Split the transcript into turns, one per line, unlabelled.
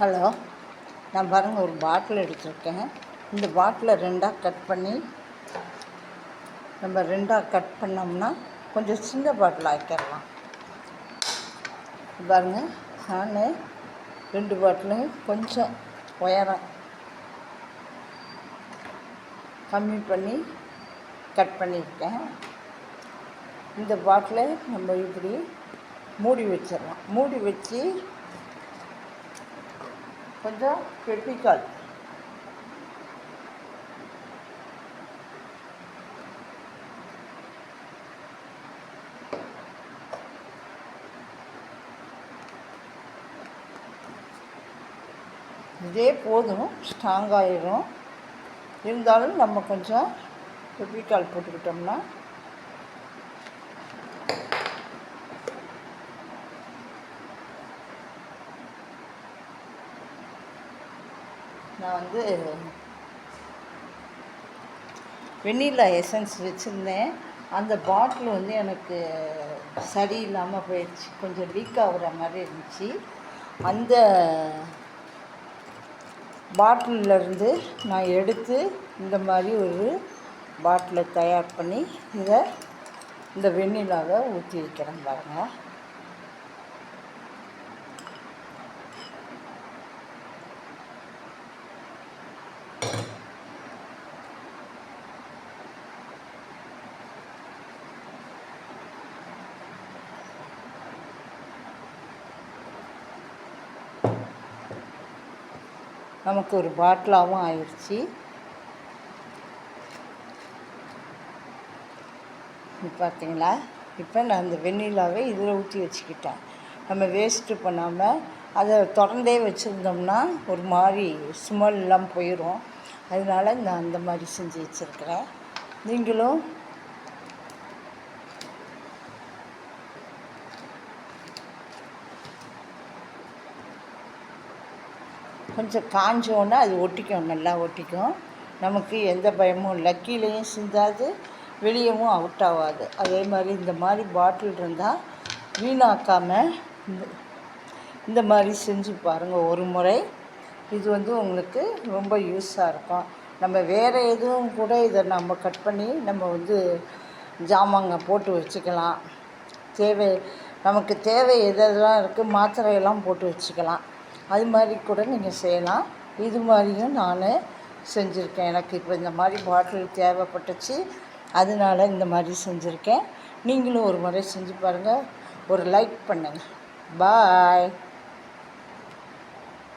Hello நான் பாருங்கள் ஒரு பாட்டில் எடுத்திருக்கேன். இந்த பாட்டிலை ரெண்டாக கட் பண்ணி நம்ம ரெண்டாக கட் பண்ணோம்னா கொஞ்சம் சின்ன பாட்டில் ஆக்கிடலாம். பாருங்கள் நான் ரெண்டு பாட்டிலும் கொஞ்சம் உயரம் கம்மி பண்ணி கட் பண்ணியிருக்கேன். இந்த பாட்டிலை நம்ம இப்படி மூடி வச்சிடலாம். மூடி வச்சு கொஞ்சம் கெட்டிக்கால் இதே போதும் ஸ்ட்ராங் ஆயிரும். இருந்தாலும் நம்ம கொஞ்சம் கெட்டிக்கால் போட்டுக்கிட்டோம்னா நான் வந்து வெண்ணிலா எசன்ஸ் வச்சுருந்தேன். அந்த பாட்டில் வந்து எனக்கு சரியில்லாமல் போயிடுச்சு. கொஞ்சம் லீக் ஆகுற மாதிரி இருந்துச்சு. அந்த பாட்டிலிருந்து நான் எடுத்து இந்த மாதிரி ஒரு பாட்டிலை தயார் பண்ணி இதை இந்த வெண்ணிலாவை ஊற்றி வைக்கிறேன் பாருங்கள் நமக்கு ஒரு பாட்டிலாகவும் ஆயிடுச்சு. பார்த்தீங்களா இப்போ நான் அந்த வெண்ணிலாவை இதில் ஊற்றி வச்சுக்கிட்டேன். நம்ம வேஸ்ட்டு பண்ணாமல் அதை திறந்தே வச்சுருந்தோம்னா ஒரு மாதிரி ஸ்மெல்லாம் போயிடும் அதனால நான் அந்த மாதிரி செஞ்சு வச்சுருக்கிறேன். நீங்களும் கொஞ்சம் காஞ்சோன்னா அது ஒட்டிக்கும் நல்லா ஒட்டிக்கும். நமக்கு எந்த பயமும் இல்லை. கீழேயும் சிந்தாது வெளியவும் அவுட் ஆகாது. அதே மாதிரி இந்த மாதிரி பாட்டில் இருந்தால் வீணாக்காமல் இந்த இந்த மாதிரி செஞ்சு பாருங்கள் ஒரு முறை. இது வந்து உங்களுக்கு ரொம்ப யூஸாக இருக்கும். நம்ம வேறு எதுவும் கூட இதை நம்ம கட் பண்ணி நம்ம வந்து ஜாமாங்க போட்டு வச்சுக்கலாம். தேவை நமக்கு தேவை எதெல்லாம் இருக்குது மாத்திரையெல்லாம் போட்டு வச்சுக்கலாம். அது மாதிரி கூட நீங்கள் செய்யலாம். இது மாதிரியும் நான் செஞ்சுருக்கேன். எனக்கு இப்போ இந்த மாதிரி பாட்டில் தேவைப்பட்டுச்சு. அதனால இந்த மாதிரி செஞ்சுருக்கேன். நீங்களும் ஒரு முறை செஞ்சு பாருங்கள் ஒரு லைக் பண்ணுங்கள் பாய்.